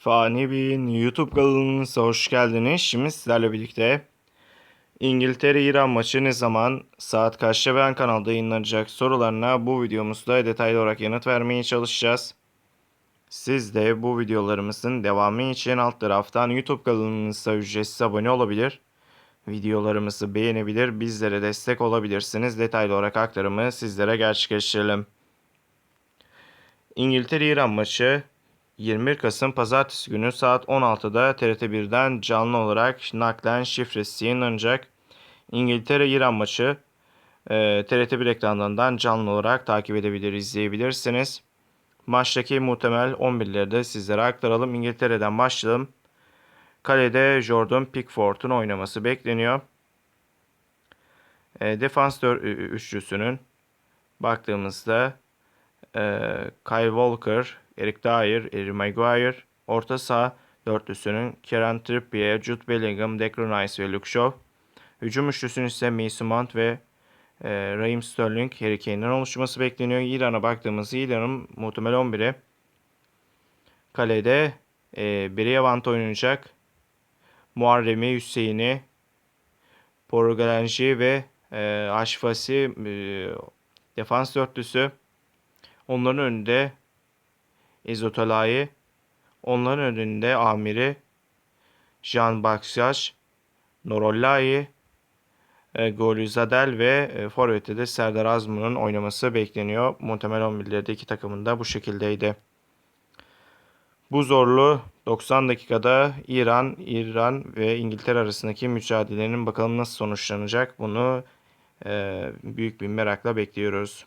Fani Bey'in YouTube kanalınıza hoş geldiniz. Şimdi sizlerle birlikte İngiltere-İran maçı ne zaman, saat kaçta ben kanalda yayınlanacak sorularına bu videomuzda detaylı olarak yanıt vermeye çalışacağız. Siz de bu videolarımızın devamı için alt taraftan YouTube kanalımıza ücretsiz abone olabilir. Videolarımızı beğenebilir, bizlere destek olabilirsiniz. Detaylı olarak aktarımı sizlere gerçekleştirelim. İngiltere-İran maçı 21 Kasım Pazartesi günü saat 16'da TRT1'den canlı olarak naklen şifresi yayınlanacak. İngiltere-İran maçı e, TRT1 ekranlarından canlı olarak takip edebilir, izleyebilirsiniz. Maçtaki muhtemel 11'leri de sizlere aktaralım. İngiltere'den başlayalım. Kalede Jordan Pickford'un oynaması bekleniyor. E, defans üçlüsünün baktığımızda e, Kyle Walker, Eric Dyer, Harry Maguire, orta saha dörtlüsünün Kieran Trippier, Jude Bellingham, Declan Rice ve Luke Shaw. Hücum üçlüsünün ise Mason Mount ve e, Raheem Sterling, Harry Kane'den oluşması bekleniyor. İran'a baktığımızda İran'ın muhtemel 11'i kalede e, Beriyavant oynayacak. Muharrem'i, Hüseyin'i, Porgalenji ve e, Aşfasi e, defans dörtlüsü. Onların önünde Ezotalai, onların önünde Amiri, Jean Baksyaş, Norollai, e, Golizadel ve e, Forvet'te de Serdar Azmun'un oynaması bekleniyor. Muhtemel 11'lerde iki takımın da bu şekildeydi. Bu zorlu 90 dakikada İran, İran ve İngiltere arasındaki mücadelenin bakalım nasıl sonuçlanacak bunu e, büyük bir merakla bekliyoruz.